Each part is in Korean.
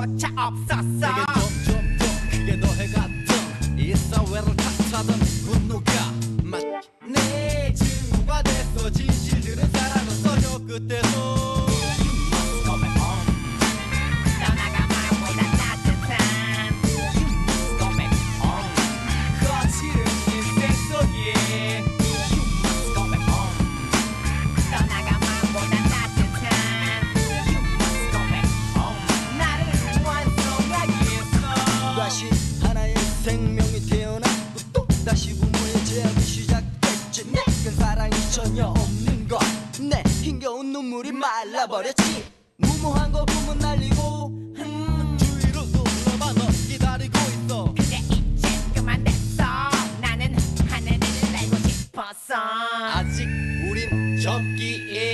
조차 없었어. 내게 좀좀 그게 너의 같은 이 사회를 탓하던 분노가 마치 내 친구가 됐어. 진실들은 사라졌어 저 그때도 생명이 태어났고 또 다시 부모의 제약이 시작됐지. 내겐 사랑이 전혀 없는 것내 힘겨운 눈물이 말라버렸지. 무모한 거부문 날리고 음, 주위로 둘러봐. 너 기다리고 있어. 근데 이제 그만 됐어. 나는 하늘을 날고 싶었어. 아직 우린 젊기에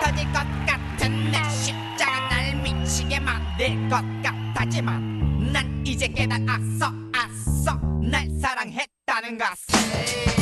터질 것 같은 내 십자가 날 미치게 만들 것 같았지만 난 이제 깨달았어 아서 날 사랑했다는 것을.